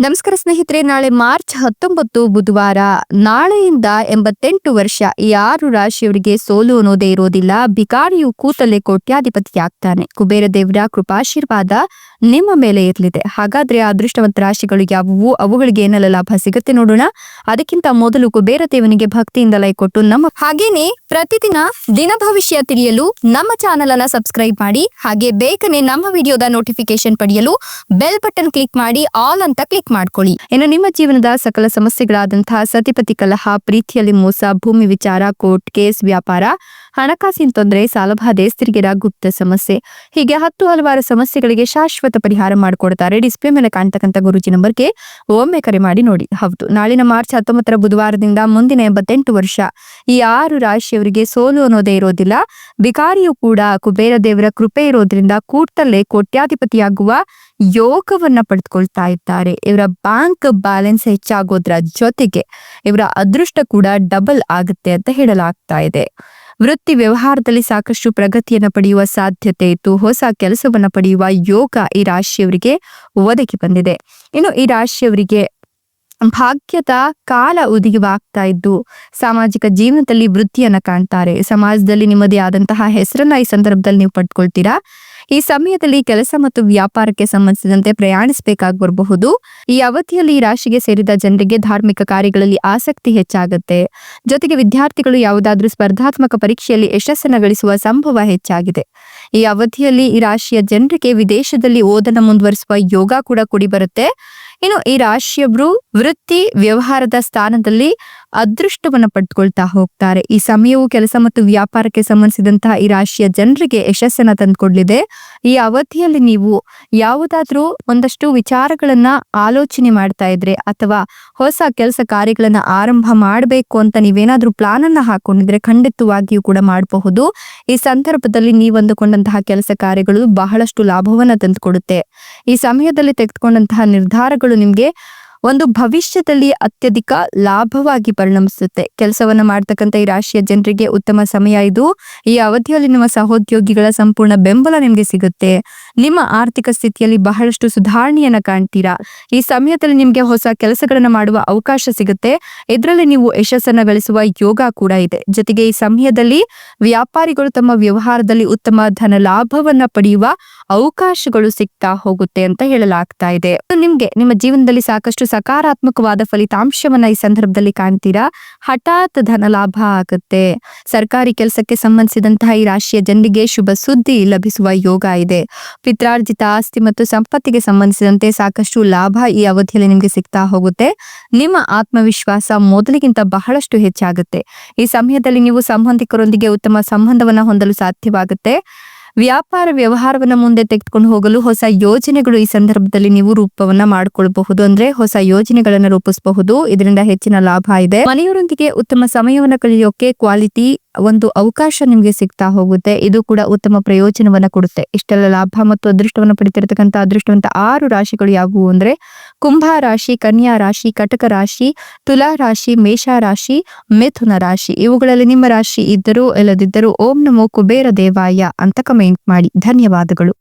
ನಮಸ್ಕಾರ ಸ್ನೇಹಿತರೆ, ನಾಳೆ ಮಾರ್ಚ್ ಹತ್ತೊಂಬತ್ತು ಬುಧವಾರ, ನಾಳೆಯಿಂದ ಎಂಬತ್ತೆಂಟು ವರ್ಷ, ಈ ಆರು ರಾಶಿಯವರಿಗೆ ಸೋಲು ಅನ್ನೋದೇ ಇರೋದಿಲ್ಲ. ಬಿಕಾರಿಯು ಕೋಟ್ಯಾಧಿಪತಿ ಕೋಟ್ಯಾಧಿಪತಿಯಾಗ್ತಾನೆ. ಕುಬೇರ ದೇವರ ಕೃಪಾಶೀರ್ವಾದ ನಿಮ್ಮ ಮೇಲೆ ಇರಲಿದೆ ಹಾಗಾದ್ರೆ ಅದೃಷ್ಟವಂತ ರಾಶಿಗಳು ಯಾವುವು? ಅವುಗಳಿಗೆ ಏನೆಲ್ಲ ಲಾಭ ಸಿಗುತ್ತೆ ನೋಡೋಣ. ಅದಕ್ಕಿಂತ ಮೊದಲು ಕುಬೇರ ದೇವನಿಗೆ ಭಕ್ತಿಯಿಂದ ಲೈಕ್ ಕೊಟ್ಟು ನಮ್ಮ ಹಾಗೇನೆ ಪ್ರತಿದಿನ ದಿನ ಭವಿಷ್ಯ ತಿಳಿಯಲು ನಮ್ಮ ಚಾನೆಲ್ ಅನ್ನ ಸಬ್ಸ್ಕ್ರೈಬ್ ಮಾಡಿ, ಹಾಗೆ ಬೇಗನೆ ನಮ್ಮ ವಿಡಿಯೋದ ನೋಟಿಫಿಕೇಶನ್ ಪಡೆಯಲು ಬೆಲ್ ಬಟನ್ ಕ್ಲಿಕ್ ಮಾಡಿ, ಆಲ್ ಅಂತ ಕ್ಲಿಕ್ ಮಾಡ್ಕೊಳ್ಳಿ. ಇನ್ನು ನಿಮ್ಮ ಜೀವನದ ಸಕಲ ಸಮಸ್ಯೆಗಳಾದಂತಹ ಸತಿಪತಿ ಕಲಹ, ಪ್ರೀತಿಯಲ್ಲಿ ಮೋಸ, ಭೂಮಿ ವಿಚಾರ, ಕೋರ್ಟ್ ಕೇಸ್, ವ್ಯಾಪಾರ ಹಣಕಾಸಿನ ತೊಂದರೆ, ಸಾಲಬಾಧೆ ಸ್ತ್ರೀಗಿರ ಗುಪ್ತ ಸಮಸ್ಯೆ. ಹೀಗೆ ಹತ್ತು ಹಲವಾರು ಸಮಸ್ಯೆಗಳಿಗೆ ಶಾಶ್ವತ ಪರಿಹಾರ ಮಾಡಿಕೊಡ್ತಾರೆ ಡಿಸ್ಪ್ಲೇ ಮೇಲೆ ಕಾಣ್ತಕ್ಕಂಥ ಗುರುಜಿ ನಂಬರ್ಗೆ. ಒಮ್ಮೆ ಕರೆ ಮಾಡಿ ನೋಡಿ. ಹೌದು, ನಾಳಿನ ಮಾರ್ಚ್ ಹತ್ತೊಂಬತ್ತರ ಬುಧವಾರದಿಂದ ಮುಂದಿನ ಎಂಬತ್ತೆಂಟು ವರ್ಷ. ಈ ಆರು ರಾಶಿಯವರಿಗೆ ಸೋಲು ಅನ್ನೋದೇ ಇರೋದಿಲ್ಲ. ಬಿಕಾರಿಯು ಕೂಡ ಕುಬೇರ ದೇವರ ಕೃಪೆ ಇರೋದ್ರಿಂದ ಕೂಟಲ್ಲೇ ಕೋಟ್ಯಾಧಿಪತಿಯಾಗುವ ಯೋಗವನ್ನ ಪಡೆದುಕೊಳ್ತಾ ಇದ್ದಾರೆ. ಇವರ ಬ್ಯಾಂಕ್ ಬ್ಯಾಲೆನ್ಸ್ ಹೆಚ್ಚಾಗೋದ್ರ ಜೊತೆಗೆ ಇವರ ಅದೃಷ್ಟ ಕೂಡ ಡಬಲ್ ಆಗುತ್ತೆ ಅಂತ ಹೇಳಲಾಗ್ತಾ ಇದೆ. ವೃತ್ತಿ ವ್ಯವಹಾರದಲ್ಲಿ ಸಾಕಷ್ಟು ಪ್ರಗತಿಯನ್ನು ಪಡೆಯುವ ಸಾಧ್ಯತೆ ಇತ್ತು. ಹೊಸ ಕೆಲಸವನ್ನು ಪಡೆಯುವ ಯೋಗ ಈ ರಾಶಿಯವರಿಗೆ ಒದಗಿ ಬಂದಿದೆ. ಇನ್ನು ಈ ರಾಶಿಯವರಿಗೆ ಭಾಗ್ಯದ ಕಾಲ ಉದುಗಿವಾಗ್ತಾ ಇದ್ದು, ಸಾಮಾಜಿಕ ಜೀವನದಲ್ಲಿ ವೃತ್ತಿಯನ್ನ ಕಾಣ್ತಾರೆ. ಸಮಾಜದಲ್ಲಿ ನಿಮ್ಮದೇ ಆದಂತಹ ಹೆಸರನ್ನ ಈ ಸಂದರ್ಭದಲ್ಲಿ ನೀವು ಪಡ್ಕೊಳ್ತೀರಾ? ಈ ಸಮಯದಲ್ಲಿ ಕೆಲಸ ಮತ್ತು ವ್ಯಾಪಾರಕ್ಕೆ ಸಂಬಂಧಿಸಿದಂತೆ ಪ್ರಯಾಣಿಸಬೇಕಾಗಿ ಬರಬಹುದು. ಈ ಅವಧಿಯಲ್ಲಿ ರಾಶಿಗೆ ಸೇರಿದ ಜನರಿಗೆ ಧಾರ್ಮಿಕ ಕಾರ್ಯಗಳಲ್ಲಿ ಆಸಕ್ತಿ ಹೆಚ್ಚಾಗುತ್ತೆ. ಜೊತೆಗೆ ವಿದ್ಯಾರ್ಥಿಗಳು ಯಾವುದಾದ್ರೂ ಸ್ಪರ್ಧಾತ್ಮಕ ಪರೀಕ್ಷೆಯಲ್ಲಿ ಯಶಸ್ಸನ್ನು ಗಳಿಸುವ ಸಂಭವ ಹೆಚ್ಚಾಗಿದೆ. ಈ ಅವಧಿಯಲ್ಲಿ ಈ ರಾಶಿಯ ಜನರಿಗೆ ವಿದೇಶದಲ್ಲಿ ಓದನ ಮುಂದುವರಿಸುವ ಯೋಗ ಕೂಡ ಕೂಡಿ ಬರುತ್ತೆ ಇನ್ನು ಈ ರಾಶಿಯೊಬ್ರು ವೃತ್ತಿ ವ್ಯವಹಾರದ ಸ್ಥಾನದಲ್ಲಿ ಅದೃಷ್ಟವನ್ನ ಪಡ್ಕೊಳ್ತಾ ಹೋಗ್ತಾರೆ. ಈ ಸಮಯವು ಕೆಲಸ ಮತ್ತು ವ್ಯಾಪಾರಕ್ಕೆ ಸಂಬಂಧಿಸಿದಂತಹ ಈ ರಾಶಿಯ ಜನರಿಗೆ ಯಶಸ್ಸನ್ನ ತಂದ್ಕೊಡ್ಲಿದೆ. ಈ ಅವಧಿಯಲ್ಲಿ ನೀವು ಯಾವುದಾದ್ರೂ ಒಂದಷ್ಟು ವಿಚಾರಗಳನ್ನ ಆಲೋಚನೆ ಮಾಡ್ತಾ ಇದ್ರೆ ಅಥವಾ ಹೊಸ ಕೆಲಸ ಕಾರ್ಯಗಳನ್ನ ಆರಂಭ ಮಾಡಬೇಕು ಅಂತ ನೀವೇನಾದ್ರೂ ಪ್ಲಾನ್ ಅನ್ನ ಹಾಕೊಂಡಿದ್ರೆ ಖಂಡಿತವಾಗಿಯೂ ಕೂಡ ಮಾಡಬಹುದು. ಈ ಸಂದರ್ಭದಲ್ಲಿ ನೀವಂದುಕೊಂಡಂತಹ ಕೆಲಸ ಕಾರ್ಯಗಳು ಬಹಳಷ್ಟು ಲಾಭವನ್ನ ತಂದುಕೊಡುತ್ತೆ. ಈ ಸಮಯದಲ್ಲಿ ತೆಗೆದುಕೊಂಡಂತಹ ನಿರ್ಧಾರಗಳು ನಿಮ್ಗೆ ಒಂದು ಭವಿಷ್ಯದಲ್ಲಿ ಅತ್ಯಧಿಕ ಲಾಭವಾಗಿ ಪರಿಣಮಿಸುತ್ತೆ. ಕೆಲಸವನ್ನು ಮಾಡ್ತಕ್ಕಂಥ ಈ ರಾಶಿಯ ಜನರಿಗೆ ಉತ್ತಮ ಸಮಯ ಇದು. ಈ ಅವಧಿಯಲ್ಲಿ ನಿಮ್ಮ ಸಹೋದ್ಯೋಗಿಗಳ ಸಂಪೂರ್ಣ ಬೆಂಬಲ ನಿಮಗೆ ಸಿಗುತ್ತೆ. ನಿಮ್ಮ ಆರ್ಥಿಕ ಸ್ಥಿತಿಯಲ್ಲಿ ಬಹಳಷ್ಟು ಸುಧಾರಣೆಯನ್ನ ಕಾಣ್ತೀರಾ. ಈ ಸಮಯದಲ್ಲಿ ನಿಮ್ಗೆ ಹೊಸ ಕೆಲಸಗಳನ್ನ ಮಾಡುವ ಅವಕಾಶ ಸಿಗುತ್ತೆ. ಇದರಲ್ಲಿ ನೀವು ಯಶಸ್ಸನ್ನ ಗಳಿಸುವ ಯೋಗ ಕೂಡ ಇದೆ. ಜೊತೆಗೆ ಈ ಸಮಯದಲ್ಲಿ ವ್ಯಾಪಾರಿಗಳು ತಮ್ಮ ವ್ಯವಹಾರದಲ್ಲಿ ಉತ್ತಮ ಧನ ಲಾಭವನ್ನ ಪಡೆಯುವ ಅವಕಾಶಗಳು ಸಿಗ್ತಾ ಹೋಗುತ್ತೆ ಅಂತ ಹೇಳಲಾಗ್ತಾ ಇದೆ. ನಿಮ್ಗೆ ನಿಮ್ಮ ಜೀವನದಲ್ಲಿ ಸಾಕಷ್ಟು ಸಕಾರಾತ್ಮಕವಾದ ಫಲಿತಾಂಶವನ್ನ ಈ ಸಂದರ್ಭದಲ್ಲಿ ಕಾಣ್ತೀರಾ? ಹಠಾತ್ ಧನ ಲಾಭ ಆಗುತ್ತೆ. ಸರ್ಕಾರಿ ಕೆಲಸಕ್ಕೆ ಸಂಬಂಧಿಸಿದಂತಹ ಈ ರಾಶಿಯ ಜನರಿಗೆ ಶುಭ ಸುದ್ದಿ ಲಭಿಸುವ ಯೋಗ ಇದೆ. ಪಿತ್ರಾರ್ಜಿತ ಆಸ್ತಿ ಮತ್ತು ಸಂಪತ್ತಿಗೆ ಸಂಬಂಧಿಸಿದಂತೆ ಸಾಕಷ್ಟು ಲಾಭ ಈ ಅವಧಿಯಲ್ಲಿ ನಿಮ್ಗೆ ಸಿಗ್ತಾ ಹೋಗುತ್ತೆ. ನಿಮ್ಮ ಆತ್ಮವಿಶ್ವಾಸ ಮೊದಲಿಗಿಂತ ಬಹಳಷ್ಟು ಹೆಚ್ಚಾಗುತ್ತೆ. ಈ ಸಮಯದಲ್ಲಿ ನೀವು ಸಂಬಂಧಿಕರೊಂದಿಗೆ ಉತ್ತಮ ಸಂಬಂಧವನ್ನ ಹೊಂದಲು ಸಾಧ್ಯವಾಗುತ್ತೆ. ವ್ಯಾಪಾರ ವ್ಯವಹಾರವನ್ನ ಮುಂದೆ ತೆಗೆದುಕೊಂಡು ಹೋಗಲು ಹೊಸ ಯೋಜನೆಗಳು ಈ ಸಂದರ್ಭದಲ್ಲಿ ನೀವು ರೂಪವನ್ನ ಮಾಡಿಕೊಳ್ಳಬಹುದು ಅಂದ್ರೆ ಹೊಸ ಯೋಜನೆಗಳನ್ನ ರೂಪಿಸಬಹುದು. ಇದರಿಂದ ಹೆಚ್ಚಿನ ಲಾಭ ಇದೆ. ಮನೆಯವರೊಂದಿಗೆ ಉತ್ತಮ ಸಮಯವನ್ನ ಕಳೆಯೋಕೆ ಕ್ವಾಲಿಟಿ ಒಂದು ಅವಕಾಶ ನಿಮಗೆ ಸಿಗ್ತಾ ಹೋಗುತ್ತೆ. ಇದು ಕೂಡ ಉತ್ತಮ ಪ್ರಯೋಜನವನ್ನ ಕೊಡುತ್ತೆ. ಇಷ್ಟೆಲ್ಲ ಲಾಭ ಮತ್ತು ಅದೃಷ್ಟವನ್ನ ಪಡಿತಿರ್ತಕ್ಕಂಥ ಅದೃಷ್ಟವಂತ ಆರು ರಾಶಿಗಳು ಯಾವುವು ಅಂದ್ರೆ ಕುಂಭ ರಾಶಿ, ಕನ್ಯಾ ರಾಶಿ, ಕಟಕ ರಾಶಿ, ತುಲಾ ರಾಶಿ, ಮೇಷ ರಾಶಿ, ಮಿಥುನ ರಾಶಿ. ಇವುಗಳಲ್ಲಿ ನಿಮ್ಮ ರಾಶಿ ಇದ್ದರೂ ಇಲ್ಲದಿದ್ದರೂ ಓಂ ನಮೋ ಕುಬೇರ ದೇವಾಯ ಅಂತ ಕಮೆಂಟ್ ಮಾಡಿ. ಧನ್ಯವಾದಗಳು.